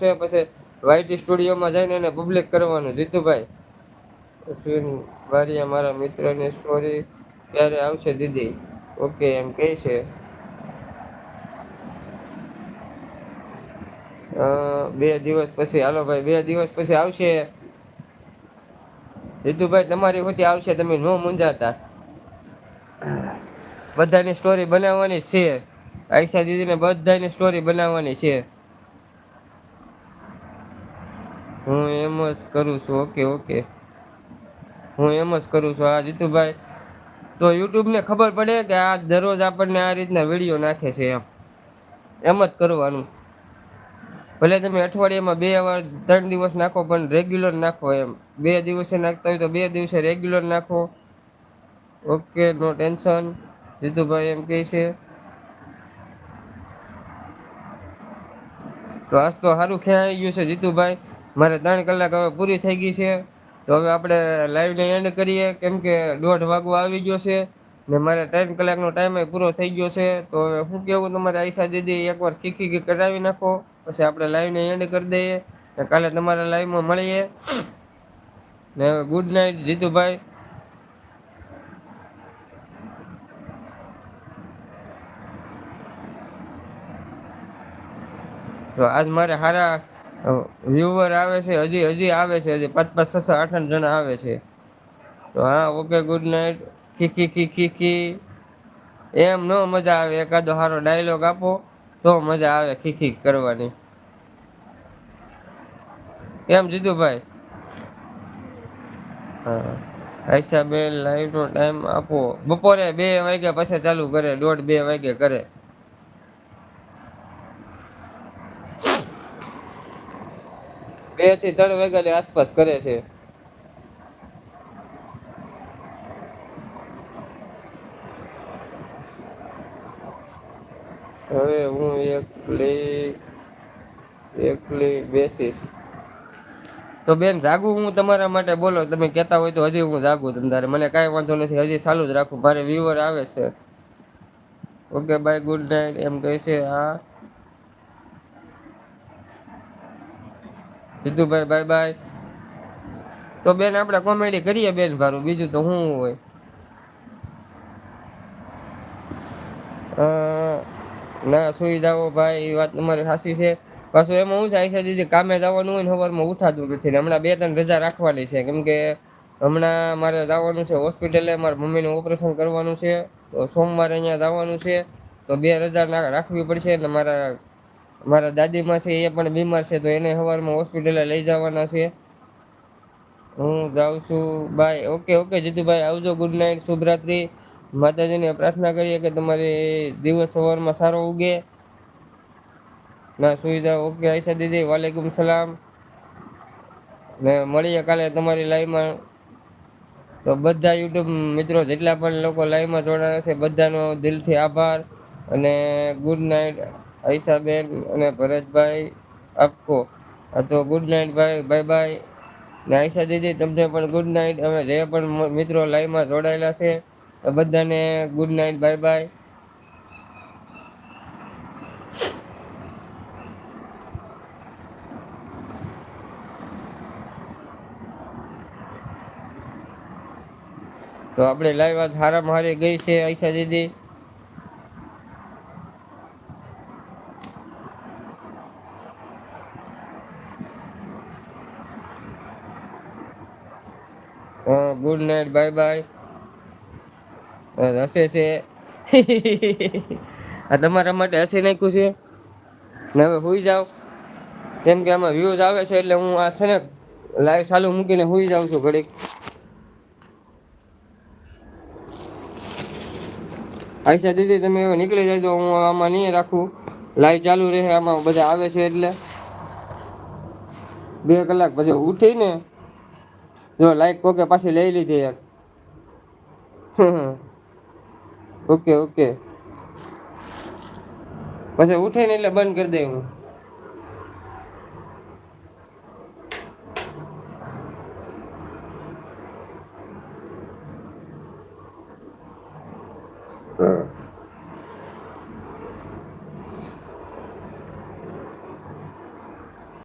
છે, પછી વાઈટી સ્ટુડિયોમાં જઈને એને પબ્લિક કરવાનું. જીતુભાઈ બારિયા મારા મિત્રની સ્ટોરી ક્યારે આવશે દીદી. ઓકે એમ કહે છે. બે દિવસ પછી, હાલો ભાઈ, બે દિવસ પછી આવશે. જીતુભાઈ, તમારી હોતી આવશે, તમે ન મૂંઝાતા. બધાની સ્ટોરી બનાવવાની છે. આયશા દીદીને બધાની સ્ટોરી બનાવવાની છે. હું એમ જ કરું છું. Okay okay. હું એમ જ કરું છું. આ જીતુભાઈ, તો યુટ્યુબને ખબર પડે કે આ દરરોજ આપણને આ રીતના વીડિયો નાખે છે એમ. એમ જ કરવાનું. ભલે તમે અઠવાડિયામાં બે વાર, ત્રણ દિવસ નાખો, પણ રેગ્યુલર નાખો એમ. બે દિવસે નાખતા હોય તો બે દિવસે રેગ્યુલર નાખો. Okay, no tension. જીતુભાઈ એમ કહે છે. તો આજ તો સારું ખ્યાલ ગયું છે જીતુભાઈ. મારે ત્રણ કલાક હવે પૂરી થઈ ગઈ છે. તો હવે આપણે લાઈવને એન્ડ કરીએ. કેમ કે દોઢ વાગવા આવી ગયો છે ને મારે ત્રણ કલાકનો ટાઈમ પૂરો થઈ ગયો છે. તો હવે શું કહેવું તમારે આઈશા દીદી એકવાર કીકી કરાવી નાખો. પછી આપણે લાઈવને એન્ડ કરી દઈએ ને કાલે તમારા લાઈવમાં મળીએ. ને હવે ગુડ નાઇટ જીતુભાઈ. તો આજ મારે સારા વ્યુવર આવે છે, હજી હજી આવે છે, હજી પાંચ પાંચ, છ છ, આઠ આઠ જણા આવે છે. તો હા ઓકે ગુડ નાઇટ કીકી કીકી કી એમ ન મજા આવે, એકાદો સારો ડાયલોગ આપો, તો મજા આવે કીકી કરવાની. એમ જીતુભાઈ? હા. અચ્છા બેન લાઈટનો ટાઈમ આપો. બપોરે બે વાગ્યા પછી ચાલુ કરે, દોઢ બે વાગે કરે. બેથી ત્રણ વાગ્યાની આસપાસ કરે છે. હવે હું એકલી એકલી બેસીશ. તો બેન, જાગું હું તમારા માટે? બોલો, તમે કહેતા હોય તો હજી હું જાગું તમ તારે મને કાંઈ વાંધો નથી, હજી ચાલુ જ રાખું. મારે વ્યૂવર આવે છે. ઓકે બાય ગુડ નાઇટ એમ કહે છે, હા. Siddhubhai, bye bye. તો બેન, આપણે કોમેડી કરીએ બેન ભારું. બીજું તો શું હોય? ના, સુઈ જાઓ ભાઈ, એ વાત તમારી સાચી છે. પાછું એમાં હું છે, દીદી, કામે જવાનું હોય ને સવારમાં ઉઠાતું નથી ને. હમણાં બે, ત્રણ રજા રાખવાની છે. કેમ કે હમણાં મારે જવાનું છે હોસ્પિટલે, મારા મમ્મીનું ઓપરેશન કરવાનું છે. તો સોમવારે અહીંયા જવાનું છે. તો બે રજા રાખવી પડશે ને મારા મારા દાદીમાં છે, એ પણ બીમાર છે, તો એને સવારમાં હોસ્પિટલે લઈ જવાના છે. હું જાઉં છું બાય ઓકે ઓકે, જીતુભાઈ, આવજો ગુડ નાઇટ શુભરાત્રી. માતાજીને પ્રાર્થના કરીએ કે તમારી દિવસ સવારમાં સારો ઉગે. ના જાઓ. ઓકે, આયશા દીદી, વાલેકુમ સલામ. ને મળીએ કાલે તમારી લાઈવમાં. તો બધા યુટ્યુબ મિત્રો, જેટલા પણ લોકો લાઈવમાં જોડાયા છે, બધાનો દિલથી આભાર. અને ગુડ નાઇટ આયશાબેન અને ભરતભાઈ આપકો. તો ગુડ નાઇટ ભાઈ બાય બાય ને આઈશા દીદી, તમને પણ ગુડ નાઇટ અમે જે પણ મિત્રો લાઈવમાં જોડાયેલા છે, તો બધાને ગુડ નાઇટ બાય બાય તો આપણે લાઈવ આ હારામાં હારી ગઈ છે આઈશા દીદી. Good night bye bye. હસે છે. આ તમારા માટે હસી નાખ્યું છે? ને હવે હુઈ જાઓ. કેમ કે આમાં વ્યૂઝ આવે છે એટલે હું આ છે ને લાઈવ ચાલુ મૂકીને હુઈ જાઉં છું ઘડીક. આયશા દીદી તમે હવે નીકળી જાય તો હું આમાં નહીં રાખું. લાઈવ ચાલુ રહે આમાં બધા આવે છે એટલે. બે કલાક પછી ઉઠીને જો લાઈક કોકે પાછી લઈ લીધી યાર. Okay okay. પછી ઉઠે ને એટલે બંધ કરી દઈ હું. હા.